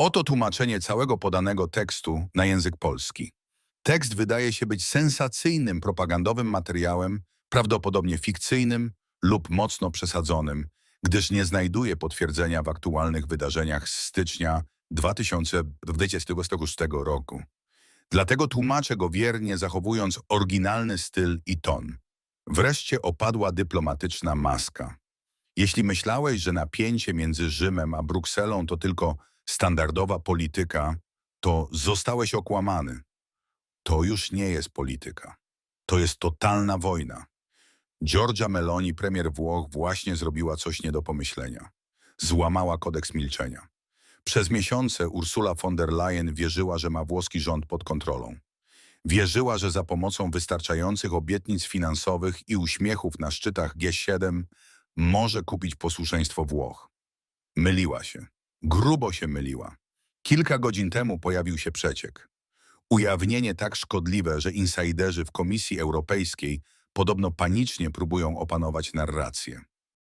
Oto tłumaczenie całego podanego tekstu na język polski. Tekst wydaje się być sensacyjnym propagandowym materiałem, prawdopodobnie fikcyjnym lub mocno przesadzonym, gdyż nie znajduje potwierdzenia w aktualnych wydarzeniach z stycznia 2026 roku. Dlatego tłumaczę go wiernie, zachowując oryginalny styl i ton. Wreszcie opadła dyplomatyczna maska. Jeśli myślałeś, że napięcie między Rzymem a Brukselą to tylko standardowa polityka, to zostałeś okłamany. To już nie jest polityka. To jest totalna wojna. Giorgia Meloni, premier Włoch, właśnie zrobiła coś nie do pomyślenia. Złamała kodeks milczenia. Przez miesiące Ursula von der Leyen wierzyła, że ma włoski rząd pod kontrolą. Wierzyła, że za pomocą wystarczających obietnic finansowych i uśmiechów na szczytach G7 może kupić posłuszeństwo Włoch. Myliła się. Grubo się myliła. Kilka godzin temu pojawił się przeciek. Ujawnienie tak szkodliwe, że insajderzy w Komisji Europejskiej podobno panicznie próbują opanować narrację.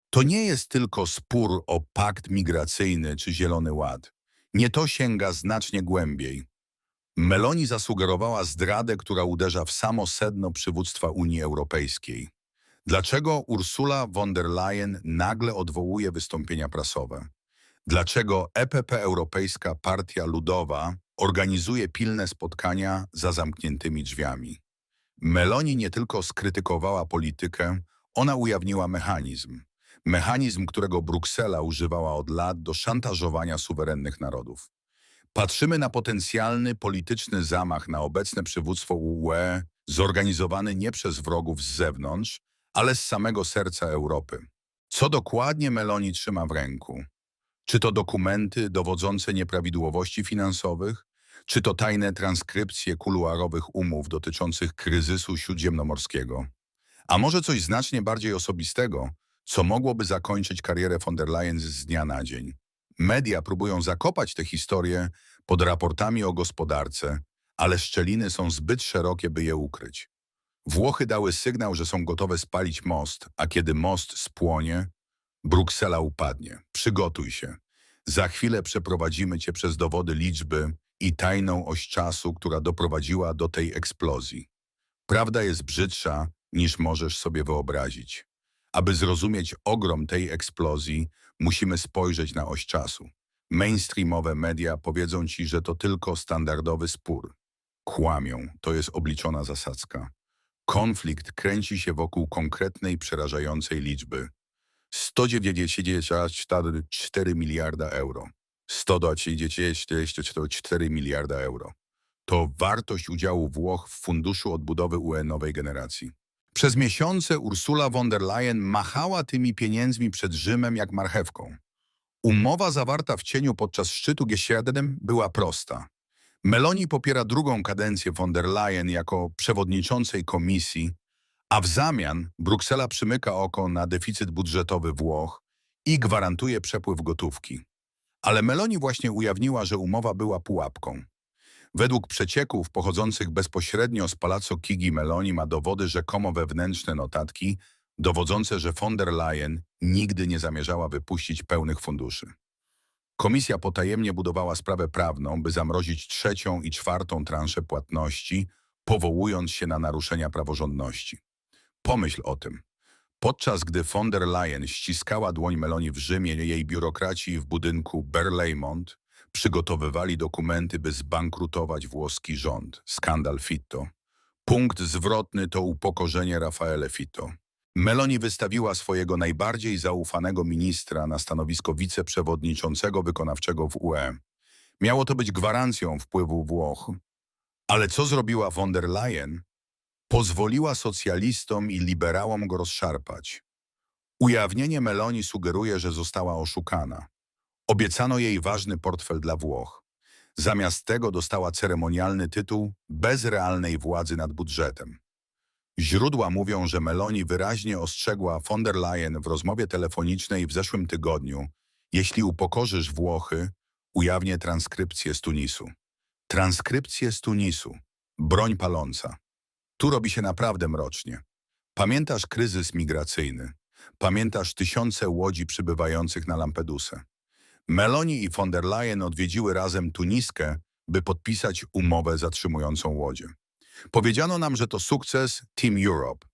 To nie jest tylko spór o pakt migracyjny czy Zielony Ład. Nie to sięga znacznie głębiej. Meloni zasugerowała zdradę, która uderza w samo sedno przywództwa Unii Europejskiej. Dlaczego Ursula von der Leyen nagle odwołuje wystąpienia prasowe? Dlaczego EPP Europejska Partia Ludowa organizuje pilne spotkania za zamkniętymi drzwiami? Meloni nie tylko skrytykowała politykę, ona ujawniła mechanizm. Mechanizm, którego Bruksela używała od lat do szantażowania suwerennych narodów. Patrzymy na potencjalny polityczny zamach na obecne przywództwo UE, zorganizowany nie przez wrogów z zewnątrz, ale z samego serca Europy. Co dokładnie Meloni trzyma w ręku? Czy to dokumenty dowodzące nieprawidłowości finansowych? Czy to tajne transkrypcje kuluarowych umów dotyczących kryzysu śródziemnomorskiego? A może coś znacznie bardziej osobistego, co mogłoby zakończyć karierę von der Leyen z dnia na dzień? Media próbują zakopać tę historię pod raportami o gospodarce, ale szczeliny są zbyt szerokie, by je ukryć. Włochy dały sygnał, że są gotowe spalić most, a kiedy most spłonie, Bruksela upadnie. Przygotuj się. Za chwilę przeprowadzimy cię przez dowody liczby i tajną oś czasu, która doprowadziła do tej eksplozji. Prawda jest brzydsza, niż możesz sobie wyobrazić. Aby zrozumieć ogrom tej eksplozji, musimy spojrzeć na oś czasu. Mainstreamowe media powiedzą ci, że to tylko standardowy spór. Kłamią, to jest obliczona zasadzka. Konflikt kręci się wokół konkretnej, przerażającej liczby. 194 miliarda euro. 194 miliarda euro. To wartość udziału Włoch w Funduszu Odbudowy UE nowej generacji. Przez miesiące Ursula von der Leyen machała tymi pieniędzmi przed Rzymem jak marchewką. Umowa zawarta w cieniu podczas szczytu G7 była prosta. Meloni popiera drugą kadencję von der Leyen jako przewodniczącej komisji, a w zamian Bruksela przymyka oko na deficyt budżetowy Włoch i gwarantuje przepływ gotówki. Ale Meloni właśnie ujawniła, że umowa była pułapką. Według przecieków pochodzących bezpośrednio z Palazzo Chigi Meloni ma dowody rzekomo wewnętrzne notatki, dowodzące, że von der Leyen nigdy nie zamierzała wypuścić pełnych funduszy. Komisja potajemnie budowała sprawę prawną, by zamrozić trzecią i czwartą transzę płatności, powołując się na naruszenia praworządności. Pomyśl o tym. Podczas gdy von der Leyen ściskała dłoń Meloni w Rzymie, jej biurokraci w budynku Berlaymont przygotowywali dokumenty, by zbankrutować włoski rząd. Skandal Fitto. Punkt zwrotny to upokorzenie Raffaele Fitto. Meloni wystawiła swojego najbardziej zaufanego ministra na stanowisko wiceprzewodniczącego wykonawczego w UE. Miało to być gwarancją wpływu Włoch. Ale co zrobiła von der Leyen? Pozwoliła socjalistom i liberałom go rozszarpać. Ujawnienie Meloni sugeruje, że została oszukana. Obiecano jej ważny portfel dla Włoch. Zamiast tego dostała ceremonialny tytuł bez realnej władzy nad budżetem. Źródła mówią, że Meloni wyraźnie ostrzegła von der Leyen w rozmowie telefonicznej w zeszłym tygodniu, jeśli upokorzysz Włochy, ujawnię transkrypcję z Tunisu. Transkrypcję z Tunisu. Broń paląca. Tu robi się naprawdę mrocznie. Pamiętasz kryzys migracyjny. Pamiętasz tysiące łodzi przybywających na Lampedusę. Meloni i von der Leyen odwiedziły razem Tuniskę, by podpisać umowę zatrzymującą łodzie. Powiedziano nam, że to sukces Team Europe.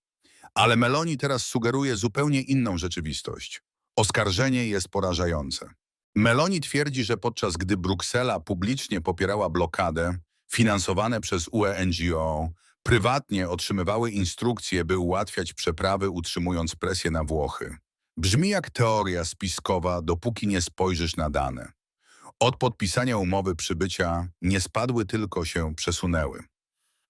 Ale Meloni teraz sugeruje zupełnie inną rzeczywistość. Oskarżenie jest porażające. Meloni twierdzi, że podczas gdy Bruksela publicznie popierała blokadę, finansowane przez UE NGO prywatnie otrzymywały instrukcje, by ułatwiać przeprawy, utrzymując presję na Włochy. Brzmi jak teoria spiskowa, dopóki nie spojrzysz na dane. Od podpisania umowy przybycia nie spadły, tylko się przesunęły.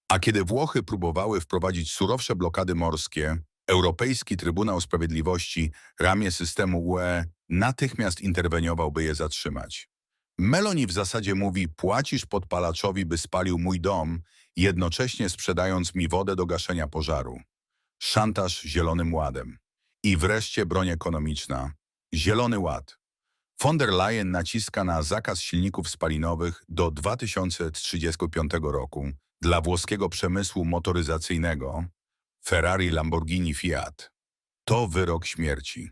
A kiedy Włochy próbowały wprowadzić surowsze blokady morskie, Europejski Trybunał Sprawiedliwości, ramię systemu UE, natychmiast interweniował, by je zatrzymać. Meloni w zasadzie mówi, płacisz podpalaczowi, by spalił mój dom, jednocześnie sprzedając mi wodę do gaszenia pożaru. Szantaż Zielonym Ładem. I wreszcie broń ekonomiczna. Zielony Ład. Von der Leyen naciska na zakaz silników spalinowych do 2035 roku dla włoskiego przemysłu motoryzacyjnego Ferrari, Lamborghini, Fiat. To wyrok śmierci.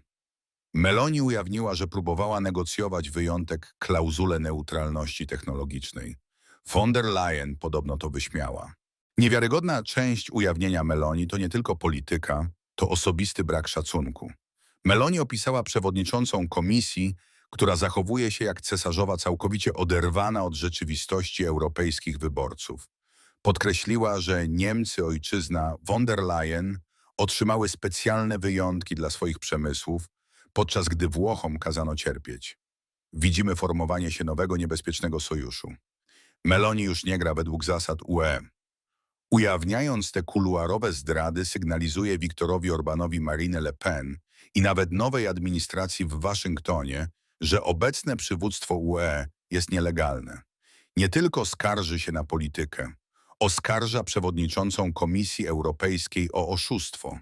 Meloni ujawniła, że próbowała negocjować wyjątek klauzulę neutralności technologicznej. Von der Leyen podobno to wyśmiała. Niewiarygodna część ujawnienia Meloni to nie tylko polityka, to osobisty brak szacunku. Meloni opisała przewodniczącą komisji, która zachowuje się jak cesarzowa całkowicie oderwana od rzeczywistości europejskich wyborców. Podkreśliła, że Niemcy, ojczyzna von der Leyen, otrzymały specjalne wyjątki dla swoich przemysłów, podczas gdy Włochom kazano cierpieć. Widzimy formowanie się nowego niebezpiecznego sojuszu. Meloni już nie gra według zasad UE. Ujawniając te kuluarowe zdrady, sygnalizuje Viktorowi Orbanowi Marine Le Pen i nawet nowej administracji w Waszyngtonie, że obecne przywództwo UE jest nielegalne. Nie tylko skarży się na politykę, oskarża przewodniczącą Komisji Europejskiej o oszustwo.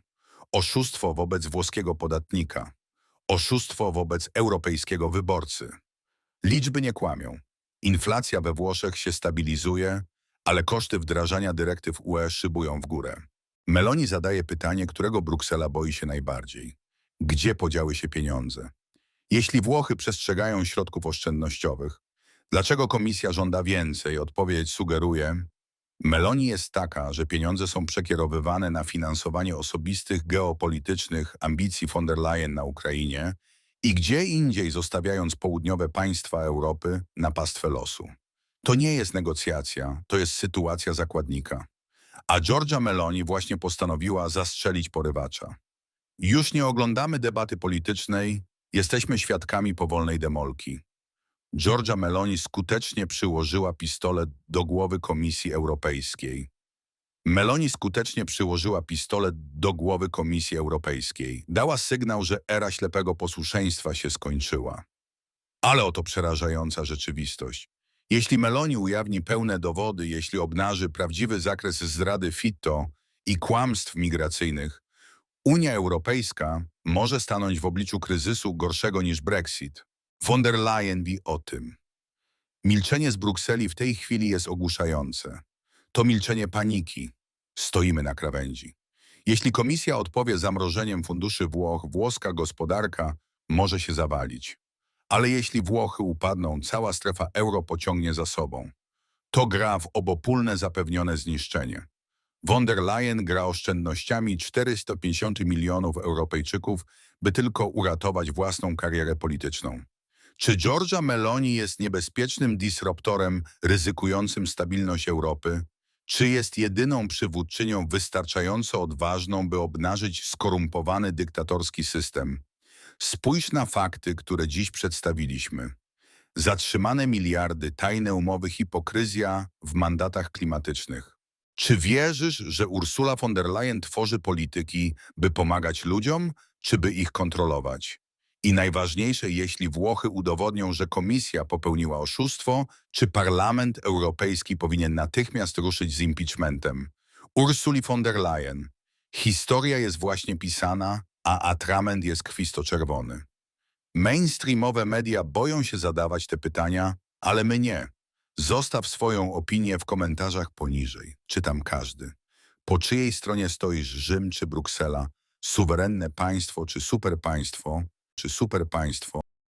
Oszustwo wobec włoskiego podatnika. Oszustwo wobec europejskiego wyborcy. Liczby nie kłamią. Inflacja we Włoszech się stabilizuje, ale koszty wdrażania dyrektyw UE szybują w górę. Meloni zadaje pytanie, którego Bruksela boi się najbardziej. Gdzie podziały się pieniądze? Jeśli Włochy przestrzegają środków oszczędnościowych, dlaczego komisja żąda więcej? Odpowiedź sugeruje, Meloni jest taka, że pieniądze są przekierowywane na finansowanie osobistych, geopolitycznych ambicji von der Leyen na Ukrainie i gdzie indziej zostawiając południowe państwa Europy na pastwę losu. To nie jest negocjacja, to jest sytuacja zakładnika. A Georgia Meloni właśnie postanowiła zastrzelić porywacza. Już nie oglądamy debaty politycznej, jesteśmy świadkami powolnej demolki. Georgia Meloni skutecznie przyłożyła pistolet do głowy Komisji Europejskiej. Meloni skutecznie przyłożyła pistolet do głowy Komisji Europejskiej. Dała sygnał, że era ślepego posłuszeństwa się skończyła. Ale oto przerażająca rzeczywistość. Jeśli Meloni ujawni pełne dowody, jeśli obnaży prawdziwy zakres zdrady Fitto i kłamstw migracyjnych, Unia Europejska może stanąć w obliczu kryzysu gorszego niż Brexit. Von der Leyen wie o tym. Milczenie z Brukseli w tej chwili jest ogłuszające. To milczenie paniki. Stoimy na krawędzi. Jeśli komisja odpowie zamrożeniem funduszy Włoch, włoska gospodarka może się zawalić. Ale jeśli Włochy upadną, cała strefa euro pociągnie za sobą. To gra w obopólne zapewnione zniszczenie. Von der Leyen gra oszczędnościami 450 milionów Europejczyków, by tylko uratować własną karierę polityczną. Czy Georgia Meloni jest niebezpiecznym disruptorem ryzykującym stabilność Europy? Czy jest jedyną przywódczynią wystarczająco odważną, by obnażyć skorumpowany dyktatorski system? Spójrz na fakty, które dziś przedstawiliśmy. Zatrzymane miliardy, tajne umowy, hipokryzja w mandatach klimatycznych. Czy wierzysz, że Ursula von der Leyen tworzy polityki, by pomagać ludziom, czy by ich kontrolować? I najważniejsze, jeśli Włochy udowodnią, że komisja popełniła oszustwo, czy Parlament Europejski powinien natychmiast ruszyć z impeachmentem? Ursuli von der Leyen. Historia jest właśnie pisana, a atrament jest krwisto-czerwony. Mainstreamowe media boją się zadawać te pytania, ale my nie. Zostaw swoją opinię w komentarzach poniżej. Czytam każdy. Po czyjej stronie stoisz Rzym czy Bruksela? Suwerenne państwo czy superpaństwo? Czy superpaństwo?